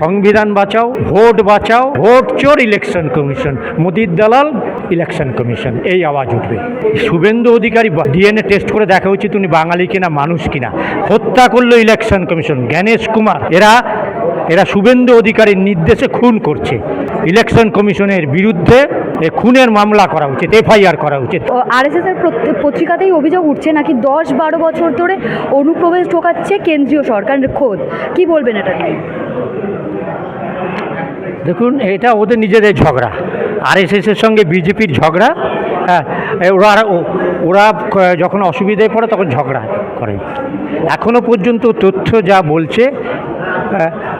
সংবিধান বাঁচাও, ভোট বাঁচাও, ভোট চোর ইলেকশন কমিশন মোদির দালাল ইলেকশন কমিশন এই আওয়াজ উঠবে। শুভেন্দু অধিকারী ডিএনএ টেস্ট করে দেখা উচিত উনি বাঙালি কিনা, মানুষ কিনা। হত্যা করল ইলেকশন কমিশন জ্ঞানেশ কুমার। এরা এরা শুভেন্দু অধিকারীর নির্দেশে খুন করছে। ইলেকশন কমিশনের বিরুদ্ধে খুনের মামলা করা উচিত, এফআইআর করা উচিত। আরএসএস এর পত্রিকাতেই অভিযোগ উঠছে নাকি দশ বারো বছর ধরে অনুপ্রবেশ ঢোকাচ্ছে কেন্দ্রীয় সরকারের খোদ। কি বলবেন এটা নিয়ে? দেখুন, এটা ওদের নিজেদের ঝগড়া। আরএসএসের সঙ্গে বিজেপির ঝগড়া হ্যাঁ ওরা ওরা যখন অসুবিধায় পড়ে তখন ঝগড়া করে। এখনও পর্যন্ত তথ্য যা বলছে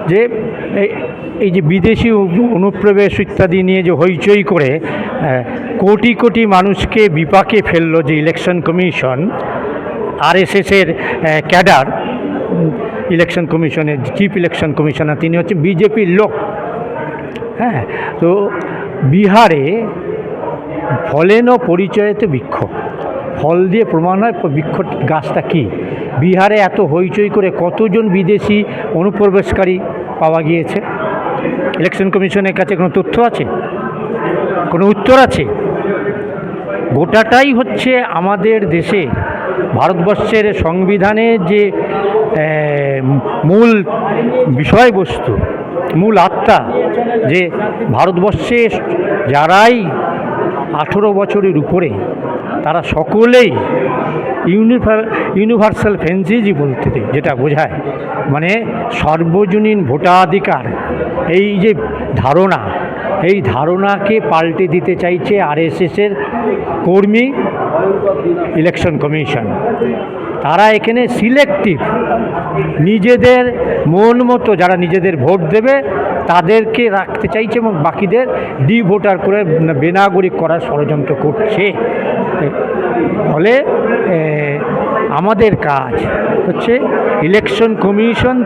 যে এই- যে বিদেশি অনুপ্রবেশ ইত্যাদি নিয়ে যে হইচই করে কোটি কোটি মানুষকে বিপাকে ফেলল যে ইলেকশন কমিশন আরএসএসের ক্যাডার, ইলেকশন কমিশনের, চিফ ইলেকশন কমিশনার, তিনি হচ্ছেন বিজেপির লোক। হ্যাঁ তো বিহারে ফলেন পরিচয়তে বৃক্ষ। ফল দিয়ে প্রমাণ হয় বৃক্ষ গাছটা কী? বিহারে এত হইচই করে কতজন বিদেশি অনুপ্রবেশকারী পাওয়া গিয়েছে? ইলেকশন কমিশনের কাছে কোনো তথ্য আছে? কোনো উত্তর আছে? গোটাটাই হচ্ছে আমাদের দেশে ভারতবর্ষের সংবিধানের যে মূল বিষয়বস্তু। মূল আত্মা যে ভারতবর্ষে যারাই আঠেরো বছরের উপরে, তারা সকলেই ইউনিভার ইউনিভার্সাল ফেন্সিজি বলতে যেটা বোঝায় মানে সর্বজনীন ভোটাধিকার, এই যে ধারণা, এই ধারণাকে পাল্টে দিতে চাইছে আরএসএসের কর্মী ইলেকশন কমিশন তারা এখানে সিলেক্টিভ নিজেদের মন মতো যারা নিজেদের ভোট দেবে, তাদেরকে রাখতে চাইছে এবং বাকিদের ডি ভোটার করে বেনাগরিক করার ষড়যন্ত্র করছে। ফলে আমাদের কাজ হচ্ছে ইলেকশন কমিশন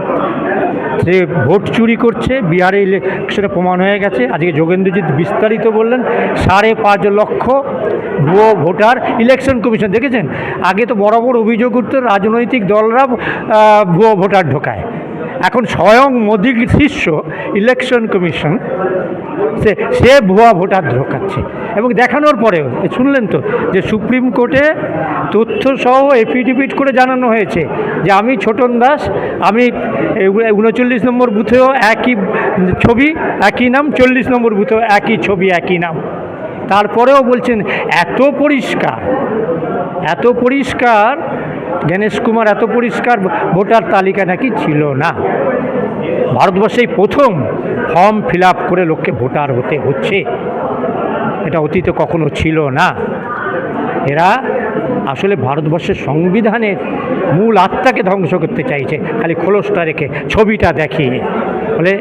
যে ভোট চুরি করছে, বিহারে ইলেকশনে প্রমাণ হয়ে গেছে। আজকে যোগেন্দ্রজিৎ বিস্তারিত বললেন, সাড়ে পাঁচ লক্ষ ভুয়ো ভোটার ইলেকশন কমিশন দেখেছেন? আগে তো বরাবর অভিযোগ উঠত, রাজনৈতিক দলরা ভুয়ো ভোটার ঢোকায়। এখন স্বয়ং মোদীর শিষ্য ইলেকশন কমিশন সে সে ভুয়া ভোটার ঢোকাচ্ছে এবং দেখানোর পরেও শুনলেন তো, যে সুপ্রিম কোর্টে তথ্য সহ এফিডেভিট করে জানানো হয়েছে যে আমি ছোটন দাস, আমি উনচল্লিশ নম্বর বুথেও একই ছবি, একই নাম, চল্লিশ নম্বর বুথেও একই ছবি, একই নাম। তারপরেও বলছেন, এত পরিষ্কার এত পরিষ্কার গণেশ কুমার, এত পরিষ্কার ভোটার তালিকা নাকি ছিল না? ভারতবর্ষেই প্রথম ফর্ম ফিল করে লোককে ভোটার হতে হচ্ছে। এটা অতীতে কখনো ছিল না। এরা আসলে ভারতবর্ষের সংবিধানের মূল আত্মাকে ধ্বংস করতে চাইছে। খালি খোলসটা রেখে, ছবিটা দেখিয়ে। ফলে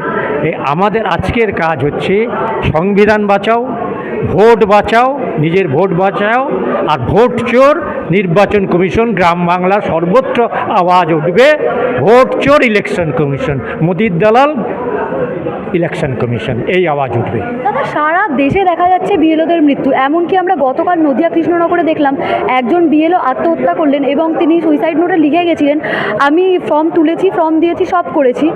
আমাদের আজকের কাজ হচ্ছে সংবিধান বাঁচাও, ভোট বাঁচাও, নিজের ভোট বাঁচাও, আর ভোট চোর নির্বাচন কমিশন গ্রাম বাংলা সর্বত্র আওয়াজ উঠবে ভোট চোর ইলেকশন কমিশন মোদির দালাল ইলেকশন কমিশন এই আওয়াজ উঠবে। দাদা সারা দেশে দেখা যাচ্ছে বিএলওদের মৃত্যু। এমনকি আমরা গতকাল নদিয়া কৃষ্ণনগরে দেখলাম একজন বিএলও আত্মহত্যা করলেন এবং তিনি সুইসাইড নোটে লিখে গেছিলেন আমি ফর্ম তুলেছি ফর্ম দিয়েছি সব করেছি।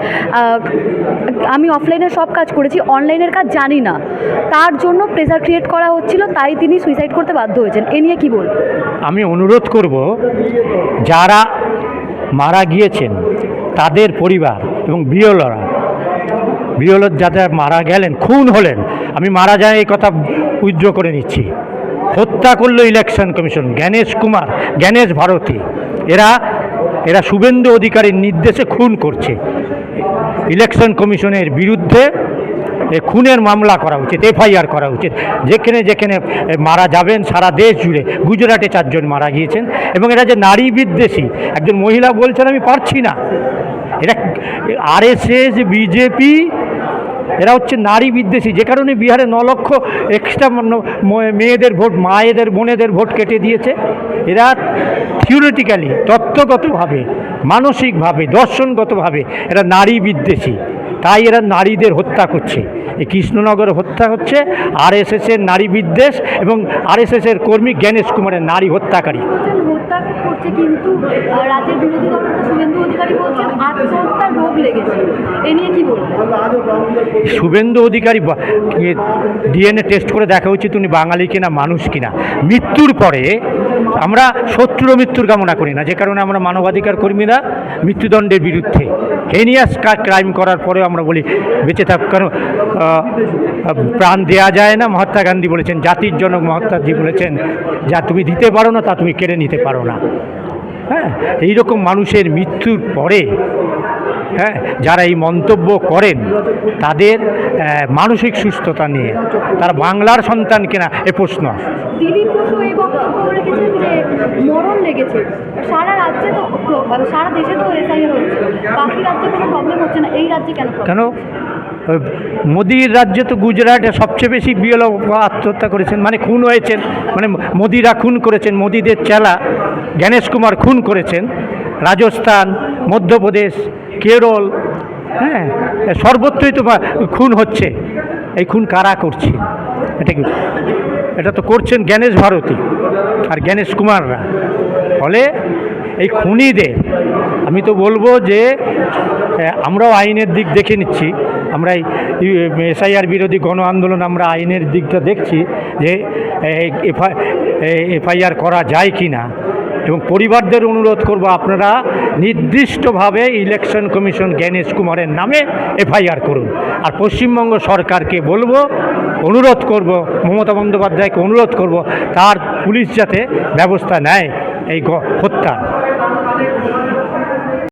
আমি অফলাইনে সব কাজ করেছি অনলাইনের কাজ জানি না। তার জন্য প্রেসার ক্রিয়েট করা হচ্ছিল তাই তিনি সুইসাইড করতে বাধ্য হয়েছেন। এ নিয়ে কি বলবেন আমি অনুরোধ করব যারা মারা গিয়েছেন তাদের পরিবার এবং বিয়লরা বিয়লর যাদের মারা গেলেন, খুন হলেন, আমি মারা যায় এই কথা উইথড্র করে নিচ্ছি। হত্যা করল ইলেকশন কমিশন, জ্ঞানেশ কুমার, জ্ঞানেশ ভারতী। এরা এরা শুভেন্দু অধিকারীর নির্দেশে খুন করছে। ইলেকশন কমিশনের বিরুদ্ধে এ খুনের মামলা করা উচিত, এফআইআর করা উচিত। যেখানে যেখানে মারা যাবেন সারা দেশ জুড়ে, গুজরাটে চারজন মারা গিয়েছেন, এবং এটা যে নারী বিদ্বেষী, একজন মহিলা বলছেন, আমি পারছি না। এটা আরএসএস, বিজেপি এরা হচ্ছে নারী বিদ্বেষী। যে কারণে বিহারে ন লক্ষ এক্সট্রা মেয়েদের ভোট, মায়েদের, বোনেদের ভোট কেটে দিয়েছে। এরা থিওরিটিক্যালি তত্ত্বগতভাবে, মানসিকভাবে, দর্শনগতভাবে এরা নারী বিদ্বেষী। তাই এরা নারীদের হত্যা করছে। কৃষ্ণনগর হত্যা হচ্ছে আর এস আরএসএসের নারী বিদ্বেষ এবং আর এস আরএসএসের কর্মী জ্ঞানেশ কুমারের নারী হত্যাকারী। হত্যা করছে কিন্তু রাজ্যের বিরোধী দলনেতা শুভেন্দু অধিকারী বলছেন আত্মহত্যার রোগ লেগেছে। এ নিয়ে কি বলবেন শুভেন্দু অধিকারী ডিএনএ টেস্ট করে দেখা উচিত উনি বাঙালি কিনা মানুষ কিনা। মৃত্যুর পরে আমরা শত্রুর মৃত্যুর কামনা করি না, যে কারণে আমরা মানবাধিকার কর্মীরা মৃত্যুদণ্ডের বিরুদ্ধে হেনিয়াস ক্রাইম করার পরেও আমরা বলি, বেঁচে থাক, কারণ প্রাণ দেয়া যায় না। মহাত্মা গান্ধী বলেছেন, জাতির জনক মহাত্মাজি বলেছেন, যা তুমি দিতে পারো না, তা তুমি কেড়ে নিতে পারো না। হ্যাঁ এইরকম মানুষের মৃত্যুর পরে হ্যাঁ যারা এই মন্তব্য করেন, তাদের মানসিক সুস্থতা নিয়ে, তারা বাংলার সন্তান কিনা, এ প্রশ্ন। মরণ লেগেছে। সারা রাজ্যে তো মানে সারা দেশে তো এসআইআর হচ্ছে। বাকি রাজ্যে কোনো প্রবলেম হচ্ছে না। এই রাজ্যে কেন? কেন? মোদির রাজ্যে তো গুজরাটে সবচেয়ে বেশি বিএলও আত্মহত্যা করেছেন। মানে খুন হয়েছেন। মানে মোদিরা খুন করেছেন। মোদিদের চেলা। জ্ঞানেশ কুমার খুন করেছেন। রাজস্থান, মধ্যপ্রদেশ, কেরল হ্যাঁ সর্বত্রই তো খুন হচ্ছে। এই খুন কারা করছে? এটা কি? এটা তো করছেন জ্ঞানেশ ভারতী আর জ্ঞানেশ কুমাররা। ফলে এই খুনিদের, আমি তো বলব যে আমরাও আইনের দিক দেখে নিচ্ছি। আমরা এই এসআইআর বিরোধী গণ আন্দোলন আমরা আইনের দিকটা দেখছি যে এফআইআর করা যায় কি না এবং পরিবারদের অনুরোধ করব আপনারা নির্দিষ্টভাবে ইলেকশন কমিশন জ্ঞানেশ কুমারের নামে এফআইআর করুন। আর পশ্চিমবঙ্গ সরকারকে বলব, অনুরোধ করব, মমতা বন্দ্যোপাধ্যায়কে অনুরোধ করব, তার পুলিশ যাতে ব্যবস্থা নেয় এই হত্যা।